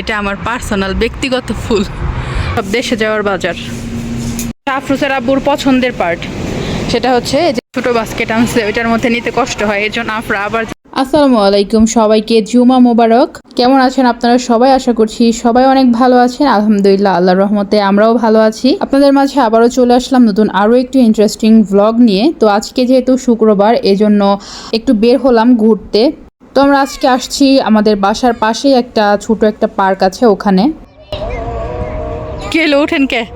এটা আমার পার্সোনাল ব্যক্তিগত ফুল। সব দেশে যাওয়ার বাজার। আফরোজের আব্বুর পছন্দের পার্ট সেটা হচ্ছে যে ছোট বাস্কেট আনছে, ওইটার মধ্যে নিতে কষ্ট হয় এর জন্য আফরা আবার আসসালামু আলাইকুম সবাইকে, জুমা মোবারক। কেমন আছেন আপনারা সবাই? আশা করছি সবাই অনেক ভালো আছেন। আলহামদুলিল্লাহ, আল্লাহর রহমতে আমরাও ভালো আছি। আপনাদের মাঝে আবারও চলে আসলাম নতুন আরও একটি ইন্টারেস্টিং ভ্লগ নিয়ে। তো আজকে যেহেতু শুক্রবার, এজন্য একটু বের হলাম ঘুরতে। তো আমরা আজকে আসছি আমাদের বাসার পাশেই একটা ছোট একটা পার্ক আছে ওখানে। কে এলো? ওঠেন কে?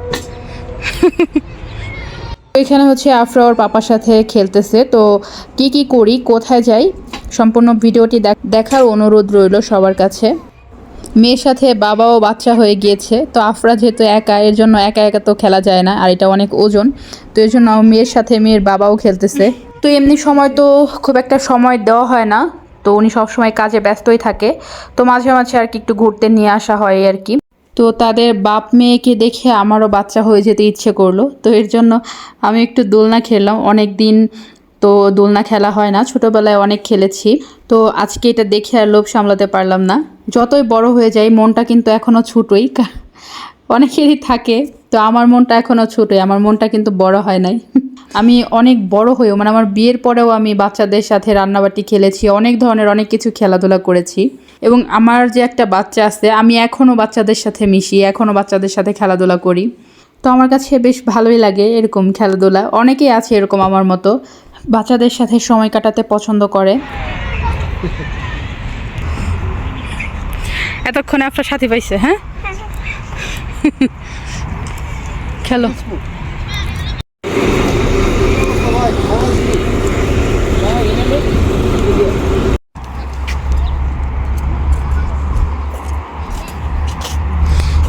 এখানে হচ্ছে আফরা ওর পাপার সাথে খেলতেছে। তো কি কি করি কোথায় যাই সম্পূর্ণ ভিডিওটি দেখ- দেখার অনুরোধ রইল সবার কাছে। মেয়ের সাথে বাবাও বাচ্চা হয়ে গিয়েছে। তো আফরা যেহেতু একা এর জন্য একা একা তো খেলা যায় না আর এটা অনেক ওজন। তো এর জন্য মেয়ের সাথে মেয়ের বাবাও খেলতেছে। তো এমনি সময় তো খুব একটা সময় দেওয়া হয় না। তো উনি সবসময় কাজে ব্যস্তই থাকে। তো মাঝে মাঝে আর কি একটু ঘুরতে নিয়ে আসা হয় আর কি। তো তাদের বাপ মেয়েকে দেখে আমারও বাচ্চা হয়ে যেতে ইচ্ছে করল। তো এর জন্য আমি একটু দোলনা খেললাম। অনেক দিন তো দোলনা খেলা হয় না। ছোটোবেলায় অনেক খেলেছি। তো আজকে এটা দেখে আর লোভ সামলাতে পারলাম না। যতই বড় হয়ে যায় মনটা কিন্তু এখনও ছুটোই। অনেকেরই থাকে। তো আমার মনটা এখনও ছোটোই আমার মনটা কিন্তু বড় হয় নাই। আমি অনেক বড় হয়েও মানে আমার বিয়ের পরেও আমি বাচ্চাদের সাথে রান্নাবাটি খেলেছি অনেক ধরনের অনেক কিছু খেলাধুলা করেছি। এবং আমার যে একটা বাচ্চা আছে আমি এখনও বাচ্চাদের সাথে মিশি এখনও বাচ্চাদের সাথে খেলাধুলা করি। তো আমার কাছে বেশ ভালোই লাগে এরকম খেলাধুলা অনেকেই আছে এরকম আমার মতো বাচ্চাদের সাথে সময় কাটাতে পছন্দ করে। এতক্ষণে আপনার সাথী পাইছে হ্যাঁ? খেলো।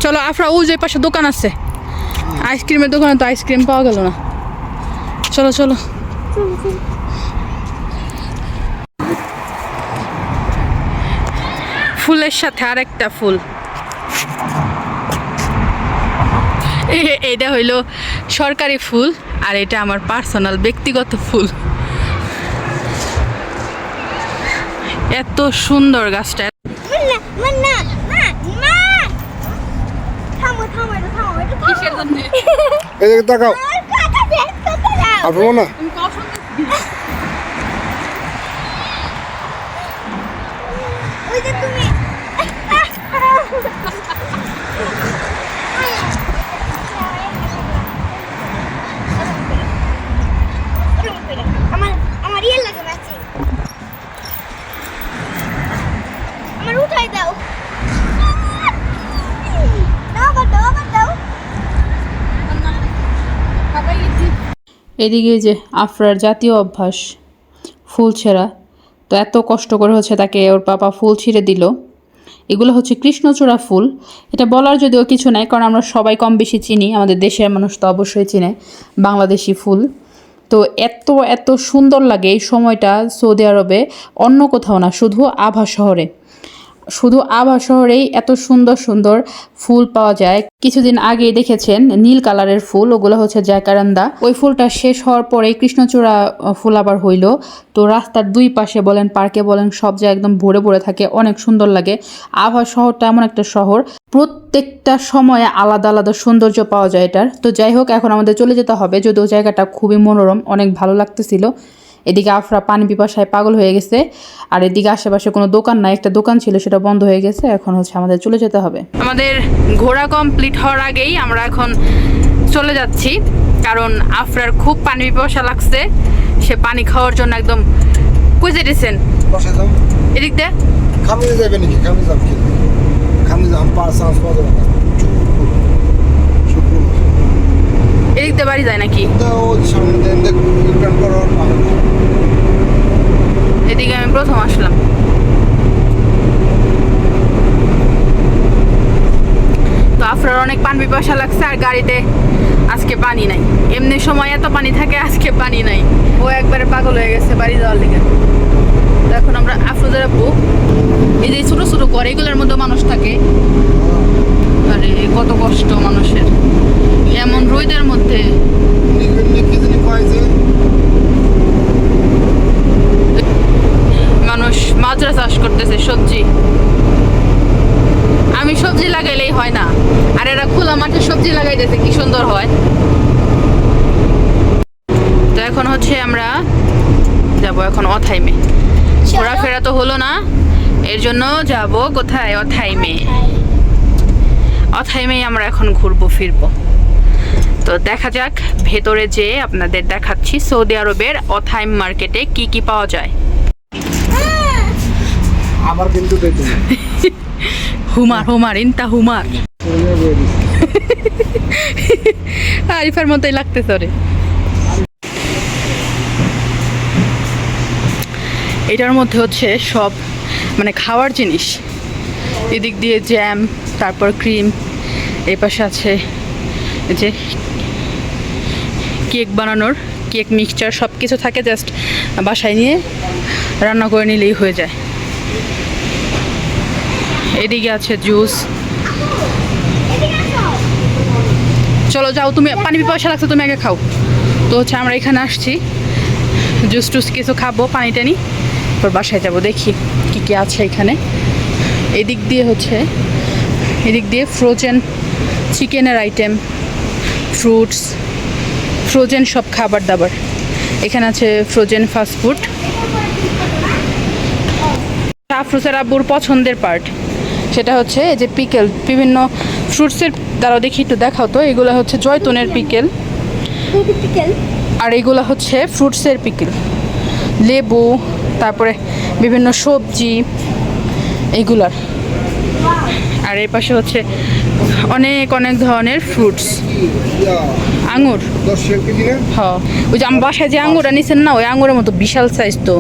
চলো আফরা ও যে পাশে দোকান আছে, আইসক্রিমের দোকানে তো আইসক্রিম পাওয়া গেল না। চলো চলো। ফুলের সাথে আরেকটা ফুল। এ- হইল সরকারি ফুল আর এটা আমার পার্সোনাল ব্যক্তিগত ফুল। এত সুন্দর গাছটা। মান্না মান্না মা মা! থামো থামো এটা থামো এটা থামো। কিসের জন্য তাকাও। না ওই যে তুমি আমার আমার ইয়ে লাগে আছে আমার উঠাই দাও দাও আবার দাও আবার দাও এদিকে যে আফরার জাতীয় অভ্যাস, ফুল ছেঁড়া, তো এত কষ্ট করে হচ্ছে তাকে ওর পাপা ফুল ছিঁড়ে দিল। এগুলো হচ্ছে কৃষ্ণচূড়া ফুল। এটা বলার যদিও কিছু নাই, কারণ আমরা সবাই কম বেশি চিনি, আমাদের দেশের মানুষ তো অবশ্যই চিনে বাংলাদেশি ফুল। তো এত এত সুন্দর লাগে এই সময়টা সৌদি আরবে, অন্য কোথাও না, শুধু আভা শহরে। শুধু আভা শহরেই এত সুন্দর সুন্দর ফুল পাওয়া যায়। কিছুদিন আগেই দেখেছেন নীল কালারের ফুল, ওগুলো হচ্ছে জ্যাকারান্দা ওই ফুলটা শেষ হওয়ার পরেই কৃষ্ণচূড়া ফুল আবার হইল। তো রাস্তার দুই পাশে বলেন, পার্কে বলেন, সব জায়গায় একদম ভরে ভরে থাকে, অনেক সুন্দর লাগে। আভা শহরটা এমন একটা শহর, প্রত্যেকটা সময়ে আলাদা আলাদা সৌন্দর্য পাওয়া যায় এটার। তো যাই হোক, এখন আমাদের চলে যেতে হবে, যদিও জায়গাটা খুবই মনোরম, অনেক ভালো লাগতেছিল। এদিকে আফরা পানি পিপাসায় পাগল হয়ে গেছে আর এদিকে আশেপাশে কোনো দোকান নাই একটা দোকান ছিল সেটা বন্ধ হয়ে গেছে এখন হচ্ছে আমাদের চলে যেতে হবে। আমাদের ঘোরা কমপ্লিট হওয়ার আগেই আমরা এখন চলে যাচ্ছি কারণ আফরার খুব পানি পিপাসা লাগছে সে পানি খাওয়ার জন্য একদম বসে যাও। এদিক দিয়ে? খামে যাবে নাকি? খামে যাও কি? খামে যাও পার চান্স পাওয়া যাবে না শুক্র দিয়ে বাড়ি যায় নাকি? করো এদিকে আমি প্রথম আসলাম। তো আফরার অনেক পানি পিপাসা লাগছে আর গাড়িতে আজকে পানি নাই। এমনি সময় এত পানি থাকে আজকে পানি নাই। ও একবারে পাগল হয়ে গেছে বাড়ি যাওয়ার লিগে। তো এখন আমরা আফরোজের আপু এই যে ছোট ছোট ঘর এগুলোর মধ্যে মানুষ থাকে। আরে কত কষ্ট মানুষের। এমন রোদের মধ্যে। মানুষ মাজরা চাষ করতেছে সবজি। আমি সবজি লাগাইলেই হয় না। আর এরা খোলা মাঠে সবজি লাগাইতেছে কি সুন্দর হয়। তো এখন হচ্ছে আমরা যাব এখন অথাইমে। ঘোরাফেরা তো হলো না এর জন্য যাব কোথায়? অথাইমে। অথাইমেই আমরা এখন ঘুরবো ফিরবো। তো দেখা যাক ভেতরে যে আপনাদের দেখাচ্ছি সৌদি আরবের অথাইম মার্কেটে কি কি পাওয়া যায়। আমার কিন্তু হুমার হুমার ইনতা হুমার। আরিফার মতোই লাগতেছে রে এটার মধ্যে হচ্ছে সব মানে খাওয়ার জিনিস। এদিক দিয়ে জ্যাম তারপর ক্রিম এই পাশে আছে যে কেক বানানোর, কেক মিক্সচার সব কিছু থাকে জাস্ট বাসায় নিয়ে রান্না করে নিলেই হয়ে যায়। এদিকে আছে জুস চলো যাও, তুমি পানি পয়সা লাগছে, তুমি আগে খাও। তো হচ্ছে আমরা এখানে আসছি। জুস টুস কিছু খাব, পানি টানি, তারপর বাসায় যাব, দেখি কি কি আছে এখানে। এদিক দিয়ে হচ্ছে, এদিক দিয়ে ফ্রোজেন চিকেনের আইটেম ফ্রুটস ফ্রোজেন সব খাবার দাবার। এখানে আছে ফ্রোজেন ফাস্টফুড আফরোজের আব্বুর পছন্দের পার্ট। সেটা হচ্ছে এই যে পিকেল। বিভিন্ন ফ্রুটসের দ্বারা দেখি একটু দেখাও তো। এগুলো হচ্ছে জয়তুনের পিকেল। আর এগুলো হচ্ছে ফ্রুটসের পিকেল। লেবু তারপরে বিভিন্ন সবজি এইগুলার আর এর পাশে হচ্ছে অনেক অনেক ধরনের ফ্রুটস আঙুর দশ কেজি না হ। ওই যে আমার বাসায় যে আঙুরটা নিছেন না ওই আঙুরের মতো বিশাল সাইজ তো।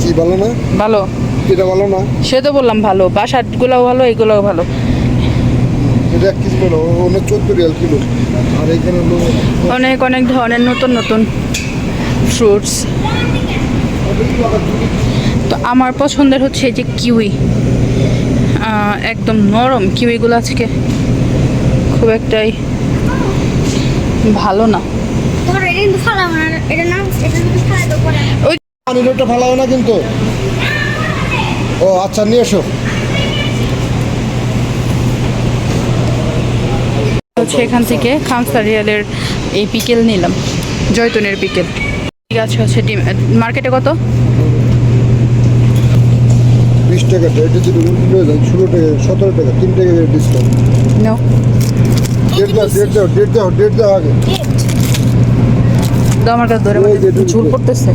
কি ভালো না? ভালো। এটা ভালো না? সে তো বললাম ভালো। বাসারগুলোও ভালো এগুলোও ভালো। কেজি বলো অনেক অনেক ধরনের নতুন নতুন ফ্রুটস তো আমার পছন্দের হচ্ছে এই যে কিউই। একদম নরম কিউইগুলো আজকে খুব একটাই ভালো না। কিন্তু ফালাও না ও আচ্ছা নিয়ে এসো। হচ্ছে এখান থেকে খামসা রিয়ালের এই পিকেল নিলাম জয়তুনের পিকেল। ঠিক আছে হচ্ছে মার্কেটে কত? বিশ টাকা এটা যদি যায় ষোলো টাকা সতেরো টাকা তিন টাকা ডিসকাউন্ট নো ডেট দাও ডেট দাও ডেট দাও ডেট দাও আগে। আমার কাছে ধরে মানে ঢুকবে। পড়তেছে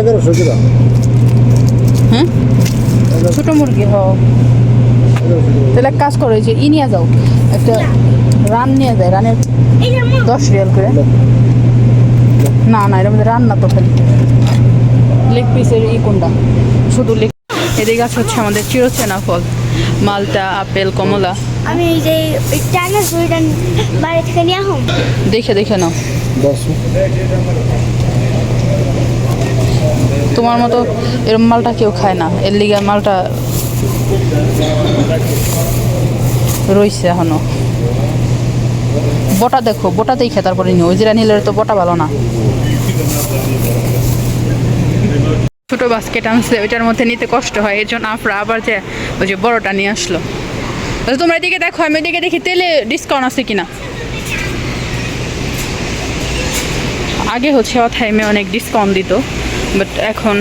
এগারোশো কিলো হ্যাঁ? ছোট মুরগি হ এগারোশো তাহলে এক কাজ করো যে ই নিয়ে যাও। একটা রান নিয়ে যায় রানের দশ রিয়াল করে। না না এর মধ্যে রান্না তো খালি। লেগ পিসের ই কোনটা? শুধু লেগ এদিকে আছে হচ্ছে আমাদের চিরচেনা ফল। মালটা আপেল কমলা। আমি এই যে চায়না সুইডেন বাইরে থেকে নিয়ে আহম দেখে দেখে নাও। তোমার মতো এরম মালটা কেউ খায় না। এর লিগে মালটা রইছে এখনও। বটা দেখো বটাতেই খেয়ে তারপরে নিও। ওই যেটা নিলে তো বটা ভালো না। ছোট বাস্কেট আনছে, ওইটার মধ্যে নিতে কষ্ট হয় এর জন্য আফরা আবার যে ওই যে বড়টা নিয়ে আসলো। তোমরা এদিকে দেখো, আমি এদিকে দেখি তেলে ডিসকাউন্ট আছে কিনা। আগে হচ্ছে অথাইমে অনেক ডিসকাউন্ট দিত বাট এখন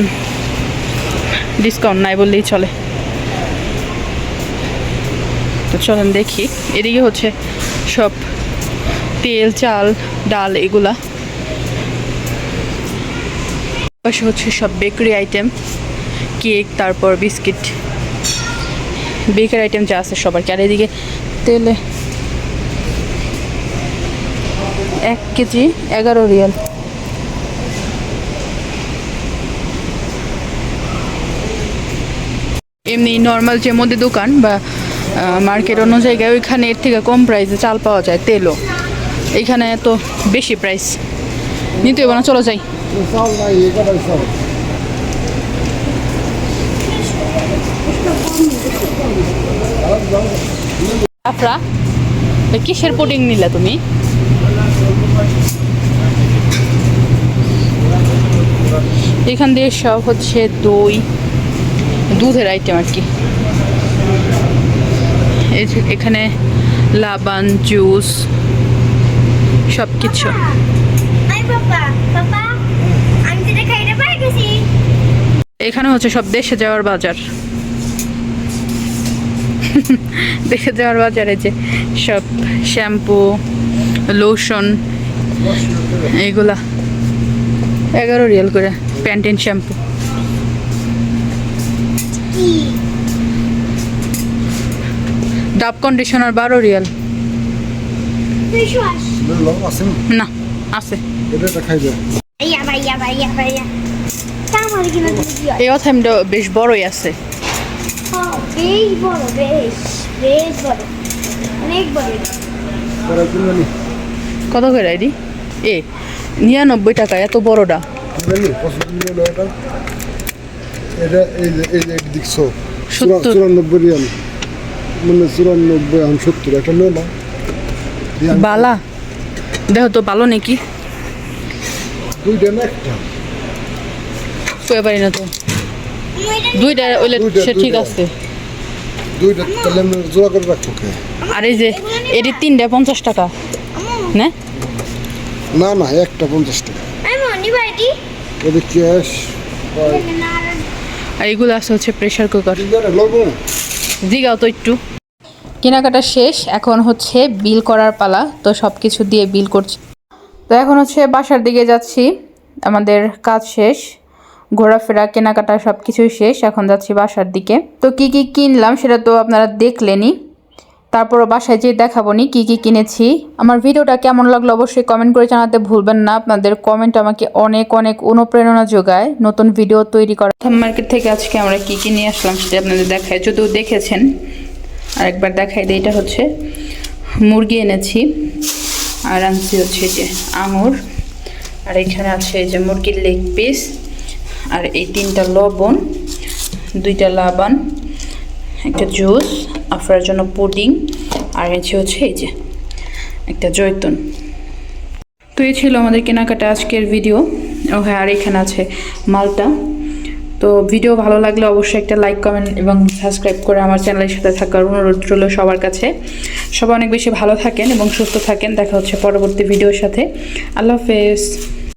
ডিসকাউন্ট নাই বললেই চলে। তো চলেন দেখি, এদিকে হচ্ছে সব তেল, চাল, ডাল, এগুলা। পাশে হচ্ছে সব বেকারি আইটেম, কেক, তারপর বিস্কিট। বেকারি আইটেম যা আছে সবার কি। আর এদিকে তেলে এক কেজি এগারো রিয়াল। এমনি নর্মাল যে মুদি দোকান বা মার্কেট অন্য জায়গায়, ওইখানে এর থেকে কম প্রাইসে চাল পাওয়া যায়, তেলও। এইখানে তো বেশি প্রাইস নিতে না, চলো যাই। আফরা কিসের পুডিং নিলে তুমি? এখান দিয়ে সব হচ্ছে দই, দুধের আইটেম আর কি। এখানে লাবান, জুস সব কিছু আই পাপা পাপা আমি যেটা খাইতে পাই গেছি এখানে হচ্ছে সব দেশে যাওয়ার বাজার। দেশে যাওয়ার বাজারে যে সব শ্যাম্পু লোশন এইগুলা এগারো রিয়াল করে প্যান্টিন শ্যাম্পু। ডাব কন্ডিশনার বারো রিয়াল। না আছে। এই অথাইমটা বেশ বড়ই আছে। বেশ বড় বেশ বেশ বড় অনেক বড় কত করে আইডি? এ, নিরানব্বই টাকা, এত বড়টা। এটা এই যে এই যে দেখছ সত্তর। বালা। দেখো তো ভালো নাকি? দুইটা না একটা? কয়ে পারি না তো। দুইটা ওইলে সে ঠিক আছে। দুইটা তাহলে আমি জোড়া করে রাখব আর এই যে এটি তিনটা পঞ্চাশ টাকা। না? না না একটা পঞ্চাশ টাকা। এটা ক্যাশ এইগুলো আছে হচ্ছে প্রেশার কুকার জিগাও তো একটু। কেনাকাটা শেষ এখন হচ্ছে বিল করার পালা তো সব কিছু দিয়ে বিল করছি। তো এখন হচ্ছে বাসার দিকে যাচ্ছি আমাদের কাজ শেষ। ঘোরাফেরা, কেনাকাটা সব কিছুই শেষ, এখন যাচ্ছি বাসার দিকে। তো কি কি কিনলাম সেটা তো আপনারা দেখলেনই। তারপরও বাসায় যেয়ে দেখাবো নি কী কী কিনেছি। আমার ভিডিওটা কেমন লাগল অবশ্যই কমেন্ট করে জানাতে ভুলবেন না। আপনাদের কমেন্ট আমাকে অনেক অনেক অনুপ্রেরণা যোগায়। নতুন ভিডিও তৈরি করা মার্কেট থেকে আজকে আমরা কী কী নিয়ে আসলাম সেটা আপনাদের দেখায় যদিও দেখেছেন, আরেকবার দেখাই দিই। এটা হচ্ছে মুরগি এনেছি। আর আনছি হচ্ছে যে আঙুর। আর এখানে আছে যে মুরগির লেগ পিস আর এই তিনটা লবণ, দুইটা লাবান, একটা জুস আফরার জন্য পুডিং, আর এনেছি হচ্ছে এই যে একটা জৈতুন। তো এই ছিল আমাদের কেনাকাটা আজকের ভিডিও। ও হ্যাঁ আর এখানে আছে মালটা। তো ভিডিও ভালো লাগলে অবশ্যই একটা লাইক, কমেন্ট এবং সাবস্ক্রাইব করে আমার চ্যানেলের সাথে থাকার অনুরোধ রইল সবার কাছে। সবাই অনেক বেশি ভালো থাকেন এবং সুস্থ থাকেন। দেখা হচ্ছে পরবর্তী ভিডিওর সাথে। আল্লাহ হাফেজ।